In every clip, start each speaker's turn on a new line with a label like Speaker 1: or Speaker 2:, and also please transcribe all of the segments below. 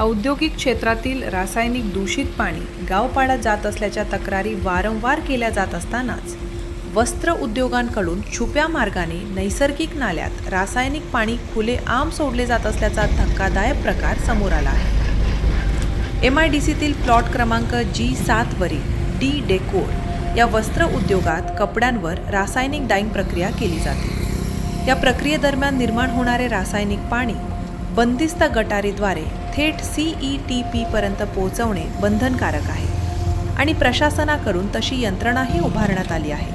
Speaker 1: औद्योगिक क्षेत्रातील रासायनिक दूषित पाणी गावपाडा जात असल्याच्या तक्रारी वारंवार केल्या जात असतानाच वस्त्र उद्योगांकडून छुप्या मार्गाने नैसर्गिक नाल्यात रासायनिक पाणी खुले आम सोडले जात असल्याचा धक्कादायक प्रकार समोर आला आहे. एम आय डी सीतील प्लॉट क्रमांक जी सातवरील डी डेकोर या वस्त्र उद्योगात कपड्यांवर रासायनिक डाईंग प्रक्रिया केली जाते. या प्रक्रियेदरम्यान निर्माण होणारे रासायनिक पाणी बंदिस्त गटारीद्वारे थेट सीई टी पीपर्यंत पोहोचवणे बंधनकारक आहे आणि प्रशासनाकडून तशी यंत्रणाही उभारण्यात आली आहे.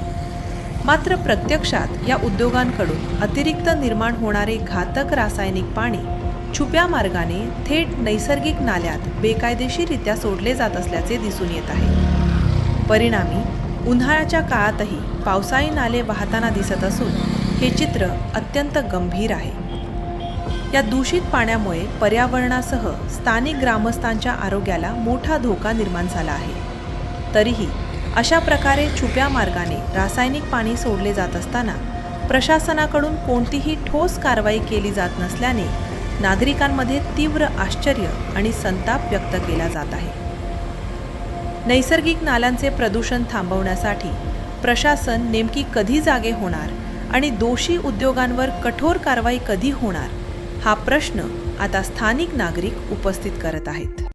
Speaker 1: मात्र प्रत्यक्षात या उद्योगांकडून अतिरिक्त निर्माण होणारे घातक रासायनिक पाणी छुप्या मार्गाने थेट नैसर्गिक नाल्यात बेकायदेशीररित्या सोडले जात असल्याचे दिसून येत आहे. परिणामी उन्हाळ्याच्या काळातही पावसाळी नाले वाहताना दिसत असून हे चित्र अत्यंत गंभीर आहे. या दूषित पाण्यामुळे पर्यावरणासह स्थानिक ग्रामस्थांच्या आरोग्याला मोठा धोका निर्माण झाला आहे. तरीही अशा प्रकारे छुप्या मार्गाने रासायनिक पाणी सोडले जात असताना प्रशासनाकडून कोणतीही ठोस कारवाई केली जात नसल्याने नागरिकांमध्ये तीव्र आश्चर्य आणि संताप व्यक्त केला जात आहे. नैसर्गिक नाल्यांचे प्रदूषण थांबवण्यासाठी प्रशासन नेमकी कधी जागे होणार आणि दोषी उद्योगांवर कठोर कारवाई कधी होणार हा प्रश्न आता स्थानिक नागरिक उपस्थित करत आहेत.